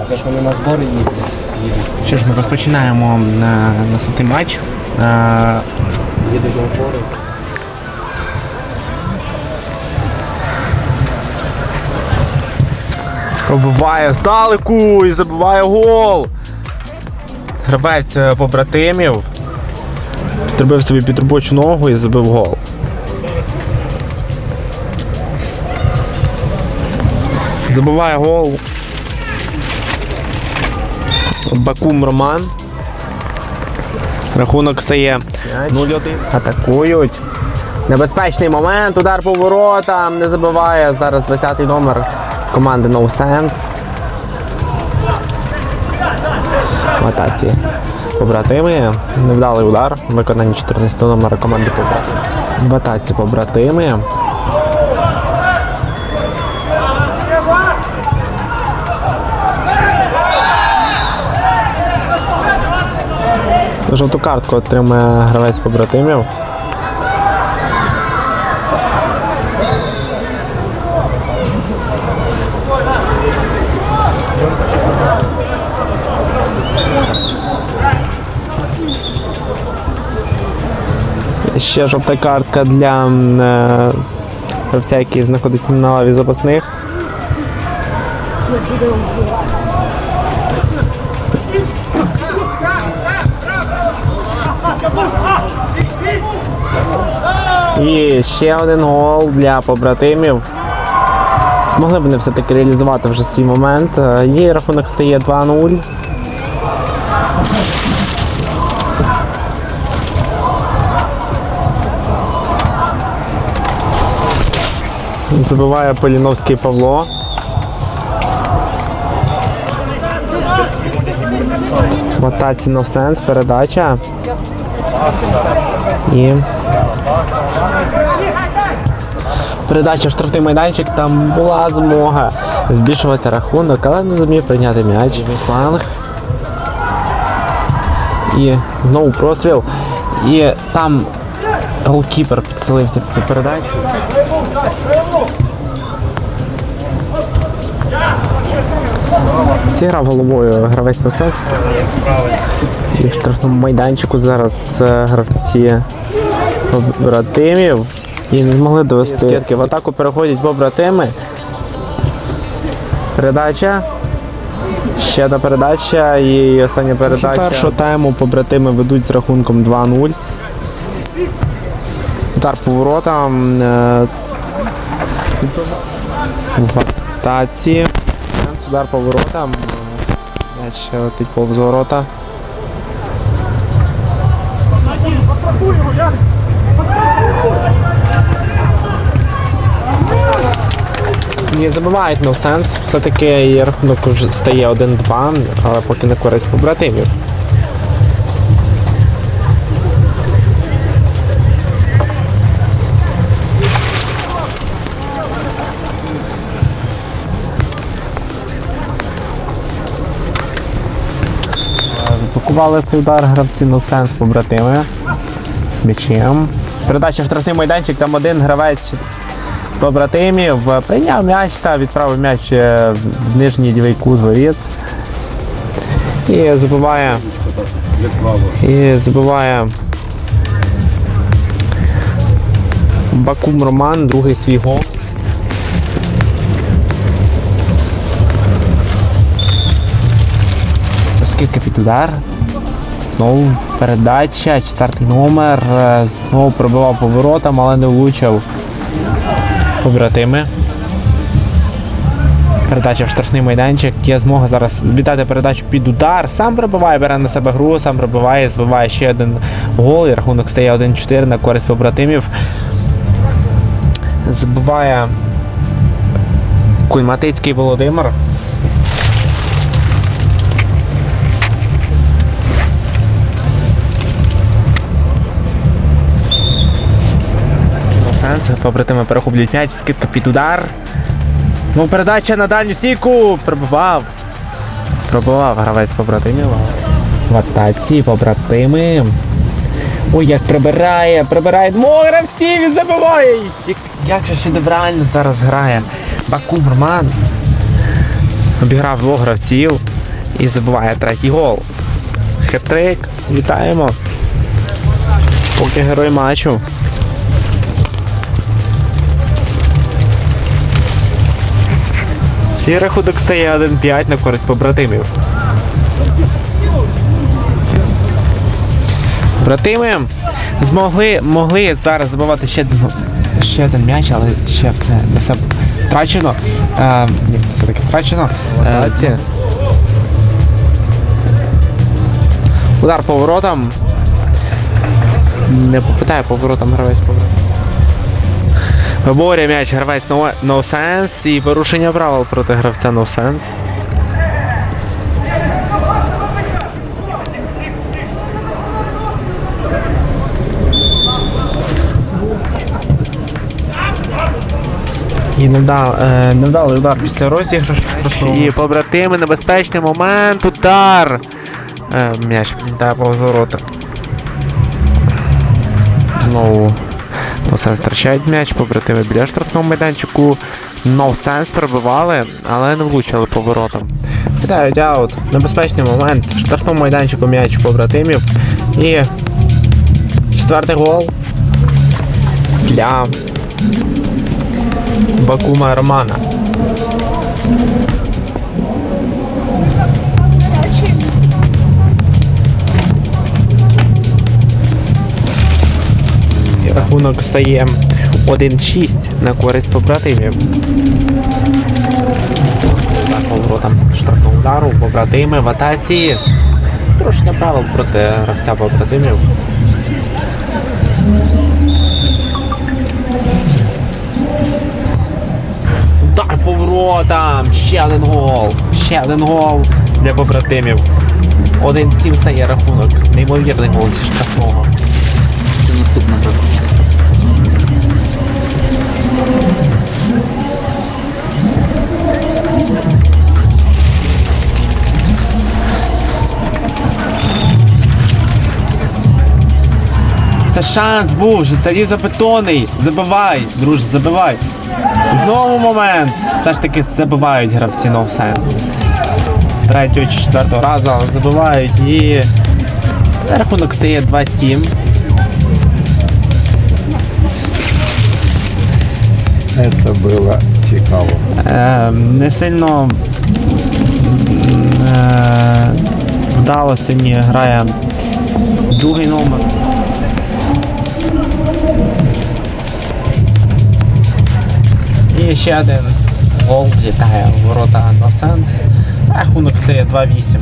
А це ж вони на збори їдуть. Що ж, ми розпочинаємо на наступний матч. Е, Їдуть на збори. Пробиває здалеку і забиває гол. Гравець е, побратимів. Підробив собі під робочу ногу і забив гол. Забиває гол. Бакум Роман. Рахунок стає 0-1. Атакують. Небезпечний момент, удар по воротам, не забиває. Зараз 20-й номер команди No Sense. В атаці. Побратими. Невдалий удар. Виконання 14 номера команди побратими. Батаці побратими. Жовту картку отримає гравець побратимів. Ще жовта картка для е, гравця, який знаходиться на лаві запасних. І ще один гол для побратимів. Змогли вони все-таки реалізувати вже свій момент. Е, Її рахунок стає 2-0. Забиває Поліновський Павло. В атаці no sense, передача. І. Передача в штрафний майданчик, там була змога збільшувати рахунок, але не зумів прийняти м'яч. Фланг. І знову простріл. І там голкіпер підселився в цю передачу. Зіграв головою гравець Носес. І в штрафному майданчику зараз е, гравці побратимів і не змогли довести. В атаку переходять побратими. Передача. Ще одна передача і остання передача. Першого тайму побратими ведуть з рахунком 2-0. Удар по воротам. В атаці. Удар по воротам. М'яч ще летить повз ворота. Не забувають no sense. Все-таки рахунок стає 1-2, але поки не користь побратимів. Блокували цей удар гравці no sense побратими з м'ячем. Передача штрафний майданчик, там один гравець побратимів прийняв м'яч та відправив м'яч е, в нижній лівий кут воріт. І забиває. І забиває Бакум Роман, другий свій гол. Скільки під удар. Знову передача, четвертий номер. е, Знову пробивав поворотом, але не влучив побратими. Передача в штрафний майданчик. Є змога зараз віддати передачу під удар. Сам пробиває, бере на себе гру, сам пробиває, збиває ще один гол. І рахунок стає 1-4 на користь побратимів. Забиває Кульматицький Володимир. Сенс, побратими перехоплюють м'яч, скидка під удар. Ну, передача на дальню стійку. Пробивав. Пробивав гравець побратимів. В атаці побратими. Ой, як прибирає, прибирає гравців і забиває. Як, як же шедеврально зараз грає. Бакум Роман обіграв двох гравців і забиває третій гол. Хет-трик. Вітаємо. Поки герой матчу. І рахунок стає 1-5 на користь побратимів. Братими змогли могли зараз забивати ще один, ще один м'яч, але ще все не все втрачено. Е, ні, все-таки втрачено. Е. Удар по воротам. Не попитає по воротам гравець по Виборює м'яч гравець no, no Sense і порушення правил проти гравця No Sense. І невдал, е, невдалий удар після розіграшу. І побратими, небезпечний момент, удар. Е, м'яч та повз ворота. Знову Ноусенс втрачають м'яч, побратими біля штрафного майданчику. Ноусенс пробивали, але не влучили по воротам. Кидають аут. Небезпечний момент. В штрафному майданчику м'яч побратимів. І четвертий гол для Бакума Романа. Рахунок стає 1-6 на користь побратимів. Так, поворотом штрафного удару, побратими в атаці. Порушення правил проти гравця побратимів. Удар поворотом! Ще один гол! Ще один гол для побратимів. 1-7 стає рахунок. Неймовірний гол зі штрафного. Шанс був вже, це запитоний. Забивай, друже, забивай. Знову момент. Все ж таки забивають гравці No Sense. Третього чи четвертого разу, але забивають і рахунок стає 2-7. Это было цікаво. Е, не сильно е, вдало сьогодні грає другий номер. Ще один гол літає в ворота Носенс. Рахунок стає 2-8.